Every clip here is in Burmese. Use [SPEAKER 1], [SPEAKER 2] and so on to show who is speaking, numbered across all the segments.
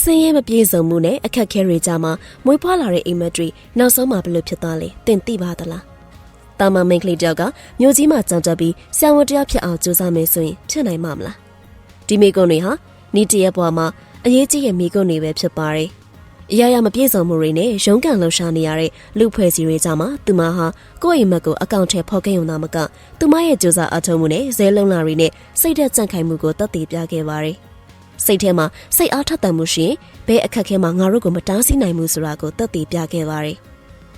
[SPEAKER 1] စင်းရဲမပြေစုံမှုနဲ့အခက်ခဲတွေကြားမှာမွေးဖွားလာတဲ့အိမ်မက်တွေနောက်ဆုံးမှာဘယ်လိုဖြစ်သွားလဲသင်သိပါသလားတာမန်မိန်းကလေးတယောက်ကမြို့ကြီးမှာကြောင်တက်ပြီးဆံဝန်တရားဖြစ်အောင်ကြိုးစားမယ်ဆိုရင်ဖြစ်နိုင်မှာမလားဒီမိကုန်းတွေဟာနီတရဲ့ဘဝမှာအရေးကြီးတဲ့မိကုန်းတွေပဲဖြစ်ပါတယ်အရာရာမပြေဆုံးမှုတွေနဲ့ရုန်းကန်လှရှားနေရတဲ့လူဖွဲ့စီတွေကြားမှာသူမဟာကိုယ့်အိမ်မက်ကိုအကောင့်ထဲဖော်ခဲ့ရုံသာမကသူမရဲ့ကြိုးစားအထောက်မှုနဲ့ဇဲလုံးလာတွေနဲ့စိတ်သက်ကြံ့ခိုင်မှုကိုတတ်သိပြခဲ့ပါတယ် စိတ်ထဲမှာစိတ်အားထက်သန်မှုရှိရင်ဘဲအခက်ခဲမှာငါတို့ကိုမတားဆီးနိုင်ဘူးဆိုတာကိုတတ်သိပြခဲ့ပါတယ်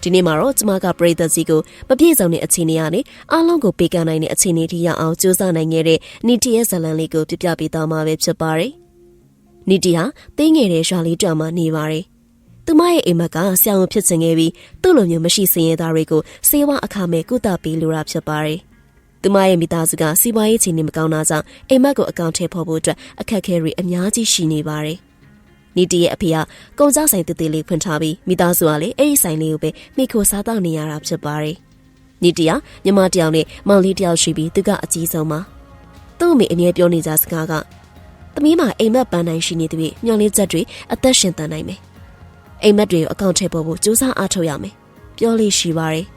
[SPEAKER 1] ဒီနေ့မှာတော့ကျမကပရိသတ်ကြီးကိုမပြည့်စုံတဲ့အခြေအနေကနေအားလုံးကိုပေးကမ်းနိုင်တဲ့အခြေအနေထိရအောင်ကြိုးစားနိုင်ခဲ့တဲ့နီတီရဲ့ဇလံလေးကိုပြပြပေးသွားမှာပဲဖြစ်ပါတယ်။နီတီဟာတင်းငယ်တဲ့ရွာလေးတောင်မှနေပါတယ်။သူမရဲ့အိမ်မက်ကဆရာဝန်ဖြစ်ချင်ခဲ့ပြီးသူ့လိုမျိုးမရှိစင်ရသားတွေကိုစေဝါအခမဲ့ကုသပေးလိုတာဖြစ်ပါတယ်။ သူမရဲ့မိသားစုကစီးပွားရေးအခြေအနေမကောင်းတာကြောင့်အိမ်မက်ကိုအကောင့်ထဲပေါ်ဖို့အတွက်အခက်အခဲတွေအများကြီးရှိနေပါတယ်။နီတီရဲ့အဖေကကုန်ကြဆိုင်တည်တည်လေးဖွင့်ထားပြီးမိသားစုကလည်းအဲ့ဒီဆိုင်လေးကိုပဲမိခိုစားတော့နေရတာဖြစ်ပါတယ်။နီတီကညီမတယောက်နဲ့မောင်လေးတယောက်ရှိပြီးသူကအကြီးဆုံးပါ။သူ့အမေအမြဲပြောနေကြစကားကသမီးမအိမ်မက်ပန်းနိုင်ရှိနေတဲ့ညောင်လေးချက်တွေအသက်ရှင်တန်နိုင်မယ်။အိမ်မက်တွေကိုအကောင့်ထဲပေါ်ဖို့စူးစမ်းအားထုတ်ရမယ်။ပြောလို့ရှိပါတယ်။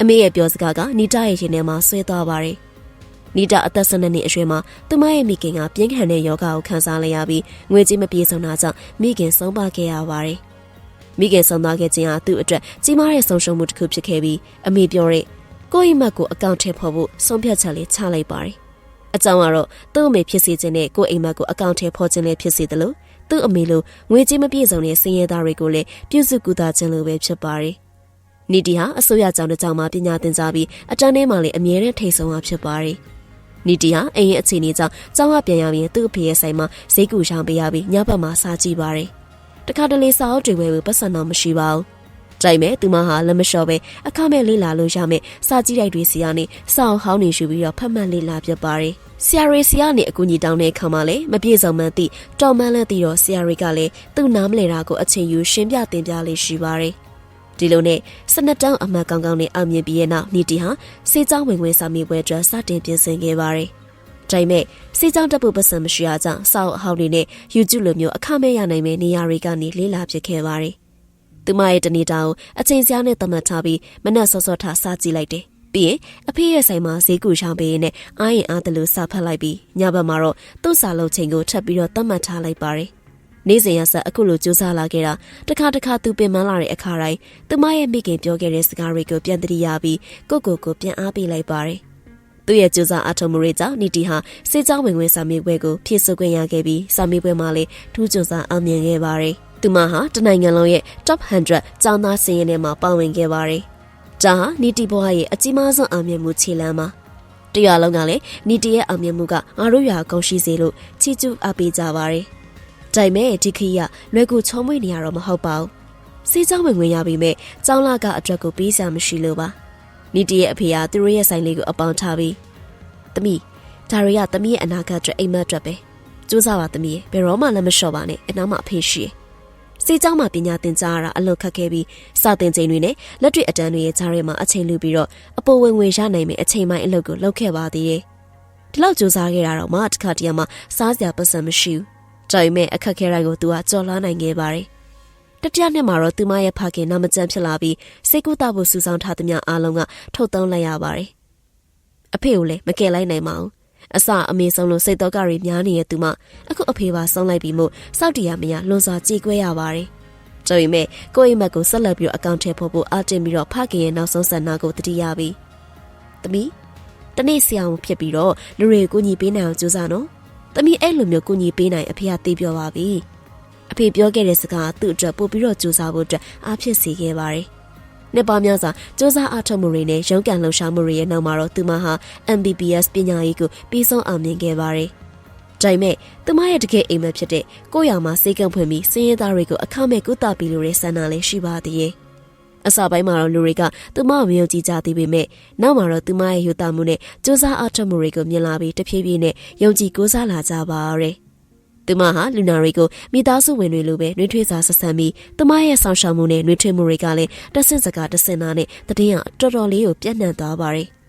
[SPEAKER 1] အမေရဲ့ပြောစကားကနီတာရဲ့ရင်ထဲမှာဆွဲသွားပါတယ်။နီတာအသက်၁၂နှစ်အရွယ်မှာသူမရဲ့မိခင်ကပြင်းထန်တဲ့ယောဂကိုခံစားလိုက်ရပြီးငွေကြေးမပြေစုံတာကြောင့်မိခင်ဆုံးပါခဲ့ရပါတယ်။မိခင်ဆုံးသွားခဲ့ခြင်းဟာသူ့အတွက်ကြီးမားတဲ့ဆုံးရှုံးမှုတစ်ခုဖြစ်ခဲ့ပြီးအမေပြောတဲ့ကိုယ့်အိမ်မက်ကိုအကောင့်ထဲပေါ်ဖို့ဆုံးဖြတ်ချက်လေးချလိုက်ပါတယ်။အကြောင်းကတော့သူ့အမေဖြစ်စေခြင်းနဲ့ကိုယ့်အိမ်မက်ကိုအကောင့်ထဲပေါ်ခြင်းလေးဖြစ်စေတယ်လို့သူ့အမေလိုငွေကြေးမပြေစုံတဲ့စင်ရဲသားတွေကိုလည်းပြုစုကူတာခြင်းလိုပဲဖြစ်ပါတယ်။ နီတီဟာအစိုးရကျောင်းတစ်ကျောင်းမှာပညာသင်ကြားပြီးအတန်းထဲမှာလည်းအမြဲတမ်းထိတ်ဆုံးတာဖြစ်ပါတယ်။နီတီဟာအိမ်ရဲ့အခြေအနေကြောင့်ကျောင်းကပြန်ရပြီးသူ့အဖေရဲ့ဆိုင်မှာဈေးကူရှောင်ပေးရပြီးညဘက်မှာစားကြည့်ပါတယ်။တခါတလေစာအုပ်တွေဝယ်ဖို့ပတ်စံတော့မရှိပါဘူး။ကြိုက်မဲ့သူမဟာလက်မလျှော့ပဲအခမဲ့လေးလာလို့ရမယ်စာကြည့်တိုက်တွေစီကနေစောင်းဟောင်းနေရှူပြီးတော့ဖတ်မှတ်လေးလာပြပါတယ်။ဆရာရီစီကနေအကူကြီးတောင်းတဲ့အခါမှာလည်းမပြေဆုံးမှန်းသိတော်မှန်းလည်းသိတော့ဆရာရီကလည်းသူ့နားမလဲတာကိုအချိန်ယူရှင်းပြတင်ပြလေးရှိပါတယ်။ ဒီလိုနဲ့စနက်တောင်းအမှတ်ကောင်းကောင်းနဲ့အောင်မြင်ပြီးရဲ့နောက်နီတီဟာစေချောင်းဝင်ဝင်စာမေးပွဲအတွက်စတင်ပြင်ဆင်ခဲ့ပါတယ်။ဒါပေမဲ့စေချောင်းတက်ဖို့ပတ်စံမရှိအားကြောင့်စောက်အဟောင်းတွေနဲ့ YouTube လိုမျိုးအခမဲ့ရနိုင်မယ့်နေရာတွေကနေလေးလာဖြစ်ခဲ့ပါတယ်။သူမရဲ့တနေတာကိုအချိန်စရာနဲ့သတ်မှတ်ထားပြီးမနက်စောစောထားစားကြည့်လိုက်တယ်။ပြီးရင်အဖေရဲ့ဆိုင်မှာဈေးကူရှောင်းပေးရင်းနဲ့အားရင်အားတလို့စာဖတ်လိုက်ပြီးညဘက်မှာတော့သူ့စာလုံးချိန်ကိုထပ်ပြီးတော့သတ်မှတ်ထားလိုက်ပါတယ်။ နေ့စဉ်ရဆက်အခုလိုကြိုးစားလာခဲ့တာတခါတခါသူပင်ပန်းလာတဲ့အခါတိုင်းသူမရဲ့မိခင်ပြောခဲ့တဲ့စကားတွေကိုပြန်တရိယာပြီးကိုကိုကိုပြန်အားပေးလိုက်ပါတယ်။သူ့ရဲ့ကြိုးစားအထောက်မှုတွေကြောင့်နီတီဟာစေချောင်းဝင်ဝင်စာမေးပွဲကိုဖြည့်ဆို့ခွင့်ရခဲ့ပြီးစာမေးပွဲမှာလည်းထူးကြိုးစားအောင်မြင်ခဲ့ပါတယ်။သူမဟာတနိုင်ငံလုံးရဲ့ Top 100ကျောင်းသားစင်ရင်ထဲမှာပါဝင်ခဲ့ပါတယ်။ဒါဟာနီတီဘွားရဲ့အကြီးမားဆုံးအောင်မြင်မှုခြေလှမ်းပါ။တရွာလုံးကလည်းနီတီရဲ့အောင်မြင်မှုကငါတို့ရွာကောင်းရှိစေလို့ချီးကျူးအားပေးကြပါတယ်။ ဒါပေမဲ့ဒီခရီးကလွယ်ကူချုံးမွေ့နေရတော့မဟုတ်ပါဘူး။စီးကြောင်းဝင်ဝင်ရပြီမဲ့ကျောင်းလာကအတွက်ကိုပေးစာမရှိလို့ပါ။နီတီရဲ့အဖေကသူတို့ရဲ့ဆိုင်လေးကိုအပေါင်းထားပြီးတမီးဒါရီကတမီးရဲ့အနာဂတ်အတွက်အိမ်မက်အတွက်ပဲ။ကြိုးစားပါတမီးဘယ်တော့မှလက်မလျှော့ပါနဲ့အနောက်မှာအဖေရှိတယ်။စေကြောင်းမှာပညာသင်ကြားရတာအလွန်ခက်ခဲပြီးစာသင်ချိန်တွေနဲ့လက်တွေ့အတန်းတွေရဲ့ကြားထဲမှာအချိန်လူပြီးတော့အပေါ်ဝင်ဝင်ရနိုင်မယ့်အချိန်ပိုင်းအလုပ်ကိုလုပ်ခဲ့ပါသေးတယ်။ဒီလောက်ကြိုးစားခဲ့တာတော့မှတစ်ခါတည်းမှစားစရာပတ်စံမရှိဘူး ဒါပေမဲ့အခက်ခဲတိုင်းကိုသူကကြော်လွှားနိုင်ခဲ့ပါတယ်။တတိယနှစ်မှာတော့သူမရဲ့ဖခင်နာမကျန်းဖြစ်လာပြီးစိတ်ကူးတာဖို့စူးစောင်းထားသမျှအားလုံးကထုတ်သုံးလိုက်ရပါတယ်။အဖေကိုလည်းမကယ်လိုက်နိုင်ပါဘူး။အစအမေဆုံးလို့စိတ်တော့ကတွေများနေတဲ့သူမအခုအဖေပါဆုံးလိုက်ပြီးမို့စောက်တရားမရလွန်စွာကြေကွဲရပါတယ်။ကြိုရင်မဲ့ကိုယ့်အိမ်မက်ကိုဆက်လက်ပြီးအကောင့်ထဲပို့ဖို့အတင်ပြီးတော့ဖခင်ရဲ့နောက်ဆုံးဆန္ဒကိုတတိယပြီး။သမီးတနေ့ဆရာဝန်ဖြစ်ပြီးတော့လူတွေကိုညီပေးနိုင်အောင်ကြိုးစားနော်။ သမီးအဲ့လိုမျိုးကိုညီပေးနိုင်အဖေကသိပြောပါပြီ။အဖေပြောခဲ့တဲ့စကားသူ့အတွက်ပို့ပြီးတော့ကြိုးစားဖို့အတွက်အားဖြစ်စေခဲ့ပါတယ်။နှစ်ပေါင်းများစွာစ조사အားထုတ်မှုတွေနဲ့ရုန်းကန်လှုပ်ရှားမှုတွေရဲ့နောက်မှာတော့သူမဟာ MBBS ပညာရေးကိုပြီးဆုံးအောင်မြင်ခဲ့ပါတယ်။ဒါပေမဲ့သူမရဲ့တကယ်အိမ်မက်ဖြစ်တဲ့ကိုယ့်ရောင်မှာစေကံဖွင့်ပြီးစင်းရဲသားတွေကိုအခမဲ့ကုသပြီးလို့ရဆန္ဒလည်းရှိပါသေးရဲ့။ အစပိုင်းမှာတော့လူတွေကသူမကိုမယုံကြည်ကြသေးပေမဲ့နောက်မှာတော့သူမရဲ့ယူတာမှုနဲ့စ조사အားထုတ်မှုတွေကိုမြင်လာပြီးတဖြည်းဖြည်းနဲ့ယုံကြည်ကိုးစားလာကြပါရယ်။သူမဟာလူနာတွေကိုမိသားစုဝင်တွေလိုပဲနှွေးထွေးစာဆက်ဆံပြီးသူမရဲ့ဆောင်ရှောက်မှုနဲ့နှွေးထွေးမှုတွေကလည်းတဆင့်စကားတဆင့်နာနဲ့တည်င်းကတော်တော်လေးကိုပြန့်နှံ့သွားပါတယ်။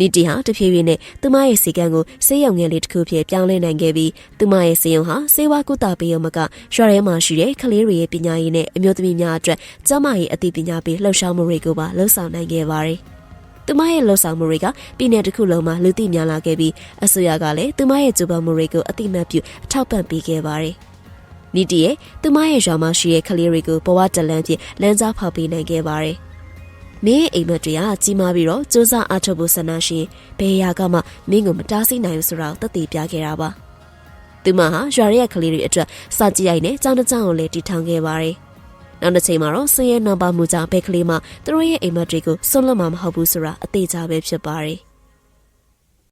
[SPEAKER 1] နီတီဟာတဖြည်းဖြည်းနဲ့သူမရဲ့စီကံကိုဆေးရုံငယ်လေးတစ်ခုဖြစ်ပြောင်းလဲနိုင်ခဲ့ပြီးသူမရဲ့စီယုံဟာဆေးဝါးကုသပေးရုံမကရွာထဲမှာရှိတဲ့ကလေးတွေရဲ့ပညာရေးနဲ့အမျိုးသမီးများအတွက်ကျန်းမာရေးအသိပညာပေးလှုပ်ရှားမှုတွေကိုပါလှုပ်ဆောင်နိုင်ခဲ့ပါတယ်။သူမရဲ့လှုပ်ဆောင်မှုတွေကပြည်내တစ်ခုလုံးမှာလူသိများလာခဲ့ပြီးအစိုးရကလည်းသူမရဲ့ကြိုးပမ်းမှုတွေကိုအသိမှတ်ပြုအထောက်ပံ့ပေးခဲ့ပါတယ်။နီတီရဲ့သူမရဲ့ရွာမှာရှိတဲ့ကလေးတွေကိုဘဝတလန်းဖြင့်လမ်းကြားဖောက်ပေးနိုင်ခဲ့ပါတယ်။ မင်းအိမ်မက်တွေကကြီးမားပြီးတော့စူးစမ်းအားထုတ်ဖို့ဆန္ဒရှင်ဘယ်ရာကမှမင်းကိုမတားဆီးနိုင်ဘူးဆိုတာကိုသက်သေပြခဲ့တာပါသူမဟာရွာရဲကလေးတွေအတွက်စာကြည့်ရိုက်နဲ့ကြောင်းတစ်ကြောင်းကိုလည်းတီထောင်ခဲ့ပါတယ်နောက်တစ်ချိန်မှာတော့ဆင်းရဲနှောပါမှုကြောင့်ဘဲကလေးမှသူတို့ရဲ့အိမ်မက်တွေကိုဆွန့်လွတ်မှာမဟုတ်ဘူးဆိုတာအသေးချာပဲဖြစ်ပါတယ်